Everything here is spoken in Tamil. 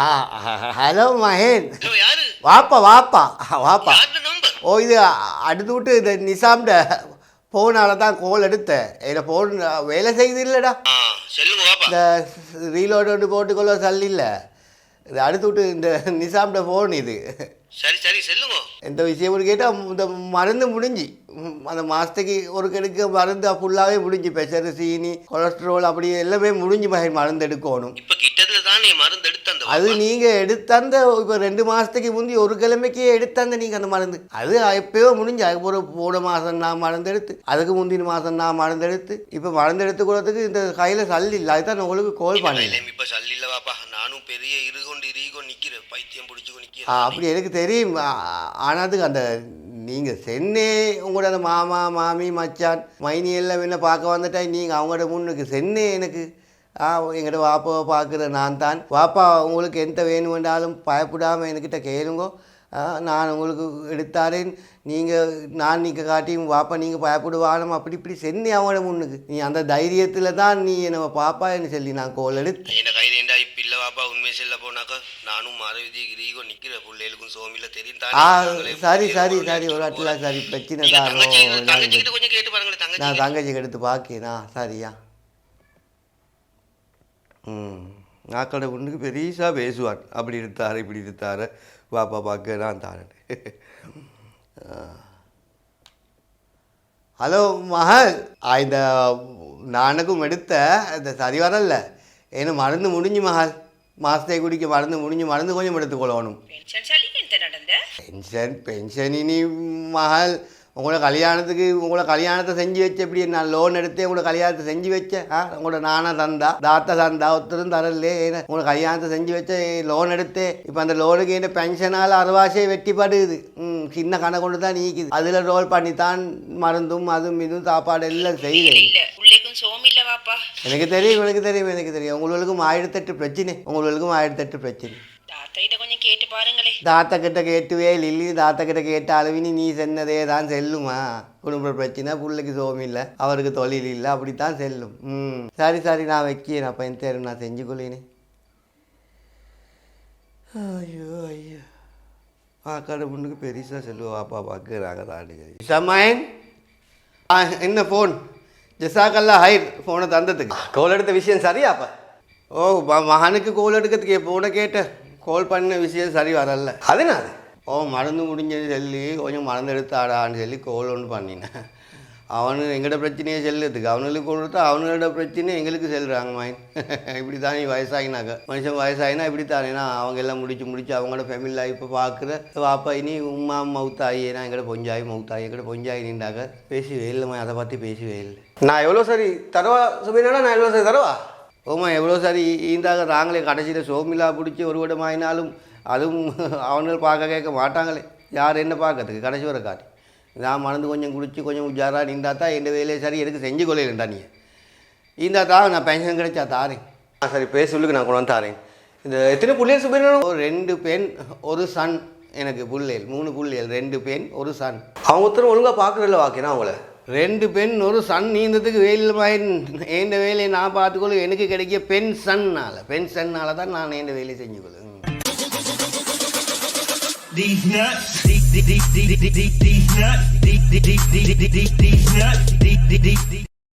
ஹலோ மகேன். ஹலோ யாரு? வாப்பா வாப்பா. வாப்பா. ஓ இது அடுத்து விட்டு இந்த நிசாம்ட ஃபோனால தான் கோல் எடுத்தேன். என்னோட ஃபோன் வேலை செய்யுது இல்லைடா. ஆ இந்த ரீலோடு ஒன்று போட்டுக்கொள்ள சல்லி இல்லை. இது அடுத்து விட்டு இந்த நிசாம்ட ஃபோன் இது. சரி சரி சொல்லுங்க. எந்த விஷயம் கேட்டால் இந்த மருந்து முடிஞ்சு. அந்த மாதத்துக்கு ஒரு கெடுக்க மருந்து ஃபுல்லாகவே முடிஞ்சு. ப்ரெஷர் சீனி கொலஸ்ட்ரால் அப்படி எல்லாமே முடிஞ்சு மகன் மருந்து எடுக்கணும். இப்ப தானே மருந்து எடுத்து அந்த அது நீங்கள் எடுத்தந்த இப்போ ரெண்டு மாதத்துக்கு முந்தி ஒரு கிழமைக்கு எடுத்தந்த நீங்கள் அந்த மருந்து. அது எப்பயோ முடிஞ்சு அதுக்கு ஒரு போன மாதம் நான் மருந்து எடுத்து அதுக்கு முந்தின மாதம் நான் மருந்து எடுத்து இப்போ மருந்து எடுத்துக்கிறதுக்கு இந்த கையில் சல்லி இல்லை. அதுதான் உங்களுக்கு கால் பண்ணேன். கையில இப்ப சல்லில்ல வாப்பா நானும் பெரிய இருகொண்டு இருகொண்டு நிக்கிறேன். பைத்தியம் ஆ, நிக்கிறேன் அப்படி எனக்கு தெரியும். ஆனாதுக்கு அந்த நீங்கள் சென்னே உங்களோட அந்த மாமா மாமி மச்சான் மைனி எல்லாம் என்ன பார்க்க வந்துட்டா நீங்கள் அவங்களோட முன்னுக்கு சென்னே எனக்கு எங்கிட்ட வாப்பாவை பார்க்குற நான் தான் வாப்பா உங்களுக்கு எந்த வேணும் வேண்டாலும் பயப்படாமல் என்கிட்ட கேளுங்கோ. ஆ, நான் உங்களுக்கு எடுத்தாரேன் நீங்கள் நான் நீங்கள் காட்டியும் வாப்பா நீங்கள் பயப்படுவானும் அப்படி இப்படி சென்னே அவங்களோட முன்னுக்கு. நீ அந்த தைரியத்தில் தான் நீ என்னை பாப்பான்னு சொல்லி நான் கோல் எடுத்து என் கையில ஏண்டா இப்ப இல்ல வாப்பா? உண்மை செல்ல போனாக்கா நானும் மரவிதி கிரீகோ நிக்கிறேன் பிள்ளைகளுக்கும் சோமில தெரியும். ஆ சரி சரி சரி ஒரு அட்டில் சரி பிரச்சனை தான் தங்கச்சி தங்கச்சி தங்கச்சி நான் தங்கச்சிக்கு எடுத்து பார்க்கேனா சரியா. ம். நாக்களோட பொண்ணுக்கு பெரியசாக பேசுவான். அப்படி எடுத்தாரு இப்படி எடுத்தாரு. பாப்பா பார்க்க நான் தாரேன். ஹலோ மகள். இந்த நானுக்கும் எடுத்த இந்த சரி வரல. ஏன்னா மருந்து முடிஞ்சு மகள். மாசத்தை குடிக்க மருந்து முடிஞ்சு மருந்து கொஞ்சம் எடுத்துக்கொள்ளணும். பென்ஷன் பென்ஷன் இனி மகள். உங்களோட கல்யாணத்துக்கு உங்களோட கல்யாணத்தை செஞ்சு வச்ச எப்படி நான் லோன் எடுத்து உங்களோட கல்யாணத்தை செஞ்சு வச்சேன் ஆ உங்களோட நானா தந்தா? தாத்தா தந்தா ஒருத்தரும் தரலே உங்களோட கல்யாணத்தை செஞ்சு வச்ச லோன் எடுத்து இப்போ அந்த லோனுக்கு என்ன பென்ஷனால் அறுவாசை வெட்டிப்படுது. ம் சின்ன கணக்கு கொண்டு தான் நீக்குது. அதில் ரோல் பண்ணி தான் மருந்தும் அதுவும் இதுவும் சாப்பாடு எல்லாம் செய்யுது. எனக்கு தெரியும் எனக்கு தெரியும் எனக்கு தெரியும். உங்களுக்கும் ஆயிரத்தெட்டு பிரச்சனை. உங்களுக்கும் ஆயிரத்தெட்டு பிரச்சனை. பாருங்களே. தாத்தா கிட்ட கேட்டுவே லில்லி தாத்தா கிட்ட கேட்ட அளவினி நீ சென்னதே தான் செல்லுமா? குடும்ப பிரச்சனை பிள்ளைக்கு சோம் இல்லை அவருக்கு தொழில் இல்லை அப்படித்தான் செல்லும். ம். சரி சரி நான் வைக்கிறேன். அப்போ என் தேர்வு நான் செஞ்சு கொள்ளினே ஐயோ ஐயோ. பார்க்காத பொண்ணுக்கு பெருசாக செல்லுவா அப்பா பார்க்குறாங்க தாண்டுங்க சமாயன் ஆ என்ன ஃபோன் ஜெசாக்கல்லா ஹைர் ஃபோனை தந்ததுக்கு. கோல் எடுத்த விஷயம் சரியா அப்போ ஓ மகனுக்கு கோல் எடுக்கிறதுக்கு ஃபோனை கேட்டேன்? கோல் பண்ண விஷயம் சரி வரல. அதனால ஓ மருந்து முடிஞ்சது சொல்லி கொஞ்சம் மருந்து எடுத்தாடான்னு சொல்லி கோல் ஒன்று பண்ணினேன். அவனு எங்களோட பிரச்சனையை செல்லுறதுக்கு அவனுக்கு கொடுத்தா அவனோட பிரச்சனை எங்களுக்கு செல்றாங்க மைன். இப்படி தான் வயசாகினாக்க மனுஷன் வயசாகினா இப்படி தானேனா அவங்க எல்லாம் முடிச்சு முடிச்சு அவங்களோட ஃபேமிலி லைஃப்பை பார்க்குற வாப்பா இனி உமா நான் எங்கட பொஞ்சாயி மவுத்தாயி எங்கட பொஞ்சாயி நின்றாக்க பேசவே இல்லைம்மா அதை பற்றி பேசவே இல்லை. நான் எவ்வளோ சரி தரவா சுபினா நான் எவ்வளோ சரி தரவா? ஓமா எவ்வளோ சரி ஈந்தாக நாங்களே கடைசியில் சோமிலா பிடிச்சி ஒரு விடம் ஆயினாலும் அதுவும் அவனுகள் பார்க்க கேட்க மாட்டாங்களே. யார் என்ன பார்க்கறதுக்கு? கடைசி வரை காட்டி. நான் மறந்து கொஞ்சம் குடிச்சு கொஞ்சம் உஜாரா நின்றா தான் எந்த வேலையை சரி எனக்கு செஞ்சு கொள்ளையிலண்டா நீ? ஈந்தா தான் நான் பென்ஷன் கிடைச்சா தாரேன். ஆ சரி பேச சொல்லுங்க நான் கொண்டு வந்து தாரேன். இந்த எத்தனை புள்ளைகள் ஒரு ரெண்டு பெண் ஒரு சன் எனக்கு புள்ளைகள் மூணு புள்ளைகள் ரெண்டு பெண் ஒரு சன். அவங்க ஒருத்தரும் ஒழுங்காக பார்க்குறதில்ல வாக்கினா அவங்கள? ரெண்டு பெண் ஒரு சன் நீந்ததுக்கு வேலையில் மகன் எந்த வேலையை நான் பார்த்துக்கொள்ள எனக்கு கிடைக்க பெண் சன்னால் பெண் சன்னால் தான் நான் எந்த வேலையை செஞ்சுக்கொள்ளும் These these nuts,